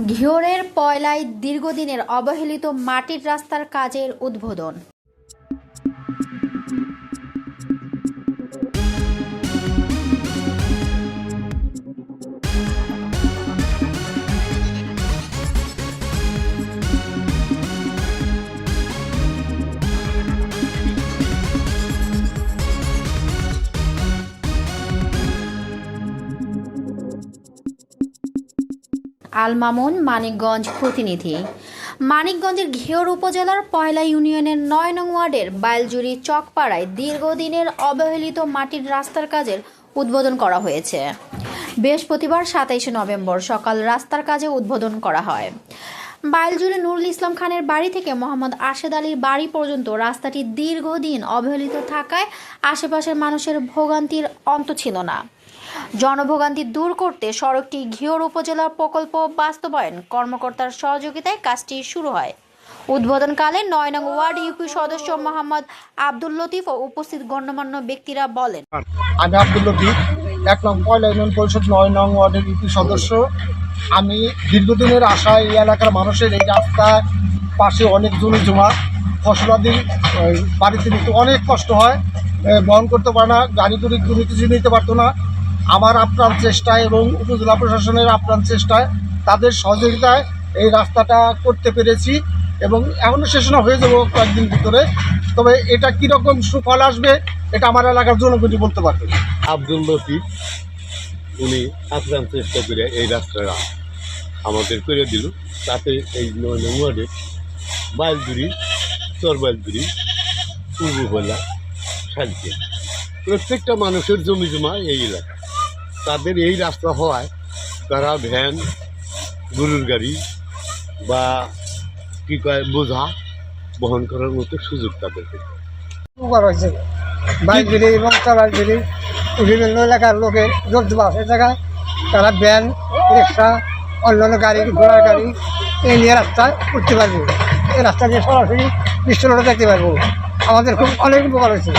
ঘিওরের পয়লায় দীর্ঘদিনের অবহেলিত মাটির রাস্তার কাজের উদ্বোধন। আল মামুন মানিকগঞ্জ প্রতিনিধি। মানিকগঞ্জের ঘেওর উপজেলার পয়লা ইউনিয়নের নয় নং ওয়ার্ডের বাইলজুরি চকপাড়ায় দীর্ঘদিনের অবহেলিত মাটির রাস্তার কাজের উদ্বোধন করা হয়েছে। বৃহস্পতিবার সাতাইশে নভেম্বর সকাল রাস্তার কাজে উদ্বোধন করা হয়। বাইলজুড়ে নুরুল ইসলাম খানের বাড়ি থেকে মোহাম্মদ আশেদ আলীর বাড়ি পর্যন্ত রাস্তাটি দীর্ঘদিন অবহেলিত থাকায় আশেপাশের মানুষের ভোগান্তির অন্ত ছিল না। জনভোগান্তি দূর করতে সড়কটি ঘিওর উপজেলা প্রকল্প বাস্তবায়ন কর্মকর্তার সহযোগিতায় কাজটি শুরু হয়। উদ্বোধনকালে নয় নং ওয়ার্ড ইউপি সদস্য মোহাম্মদ আব্দুল লতিফ ও উপস্থিত গণ্যমান্য ব্যক্তিরা বলেন। আমি আব্দুল লতিফ এক নং পয়লা ইউনিয়ন পরিষদ নয় নং ওয়ার্ডের ইউপি সদস্য। আমি দীর্ঘদিনের আশায় এই এলাকার মানুষের এই রাস্তার পাশে অনেক জমি জমা, ফসলাদি বাড়িতে নিতে অনেক কষ্ট হয় বহন করতে পারে না, গাড়ি করে কোনো কিছু নিতে পারতো না। আমার আপ্রাণ চেষ্টায় এবং উপজেলা প্রশাসনের আপ্রাণ চেষ্টায় তাদের সহযোগিতায় এই রাস্তাটা করতে পেরেছি। এবং এখনও শেষ না, হয়ে যাব কয়েকদিন ভিতরে। তবে এটা কীরকম সুফল আসবে, এটা আমার এলাকার জনগণই বলতে পারবে। আব্দুল লতিফ, উনি আপ্রাণ চেষ্টা করে এই রাস্তাটা আমাদের করে দিল। তাতে এই ওয়ার্ডে বাইলদুরি চর বাইলদুরি পূর্ববেলা শান্তি। প্রত্যেকটা মানুষের জমি জমা এই এলাকা। তাদের এই রাস্তা হওয়ায় তারা ভ্যান, গরুর গাড়ি বা কী কয় বোঝা? বহন করার মতো সুযোগ তাদের উপকার হয়েছে। বাইক এবং চালার বিভিন্ন এলাকার লোকের যোগ বাস এ জায়গায়। তারা ভ্যান রিক্সা অন্যান্য গাড়ি ঘোড়ার গাড়ি এই নিয়ে রাস্তায় উঠতে পারবে। এই রাস্তা দিয়ে সরাসরি বিশ্ব রোডে দেখতে পারব। আমাদের খুব অনেক উপকার হয়েছে।